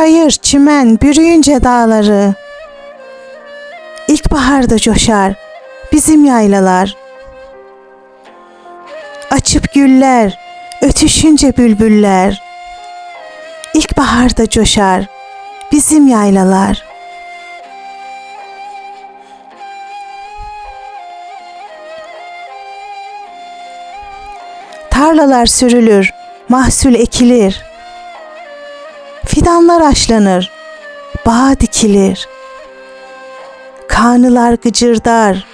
Çayır, çimen bürüyünce dağları. İlkbaharda coşar bizim yaylalar. Açıp güller, ötüşünce bülbüller. İlkbaharda coşar bizim yaylalar. Tarlalar sürülür, mahsul ekilir. Fidanlar aşlanır, bağ dikilir. Kanılar gıcırdar,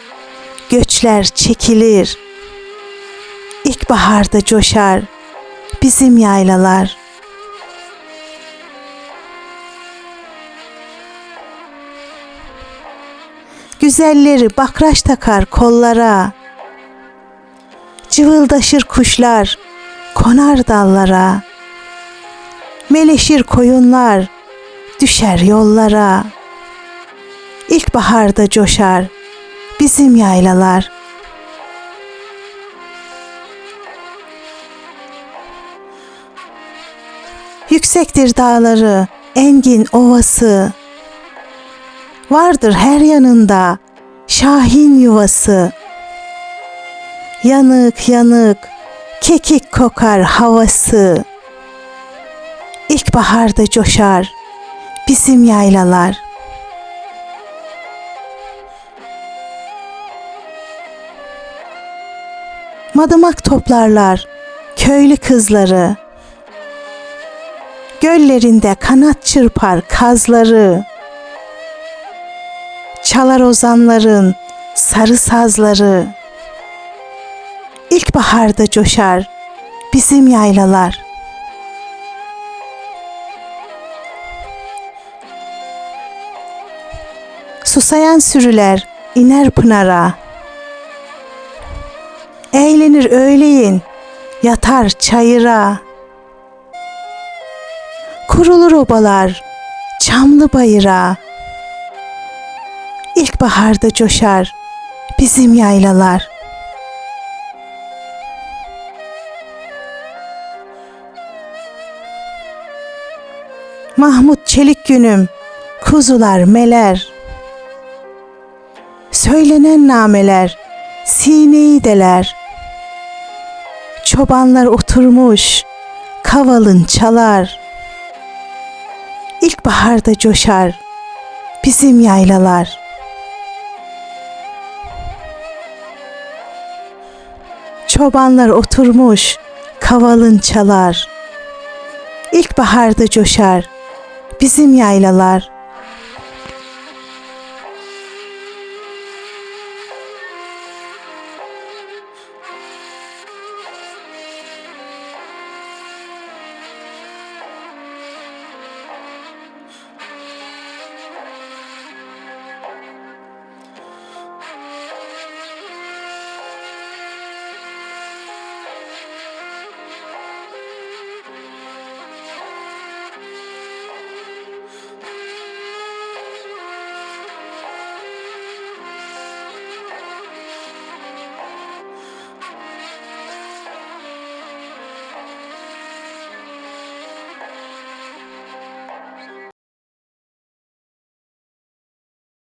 göçler çekilir. İlkbaharda coşar bizim yaylalar. Güzelleri bakraç takar kollara. Cıvıldaşır kuşlar, konar dallara. Meleşir koyunlar, düşer yollara. İlkbaharda coşar bizim yaylalar. Yüksektir dağları, engin ovası. Vardır her yanında şahin yuvası. Yanık yanık kekik kokar havası. İlkbaharda coşar bizim yaylalar. Madımak toplarlar köylü kızları. Göllerinde kanat çırpar kazları. Çalar ozanların sarı sazları. İlkbaharda coşar bizim yaylalar. Susayan sürüler iner pınara. Eğlenir öğleyin, yatar çayıra. Kurulur obalar, çamlı bayıra. İlkbaharda coşar bizim yaylalar. Mahmut Çelik günüm, kuzular meler. Söylenen nameler, sineyi deler. Çobanlar oturmuş, kavalın çalar. İlkbaharda coşar bizim yaylalar. Çobanlar oturmuş, kavalın çalar. İlkbaharda coşar bizim yaylalar.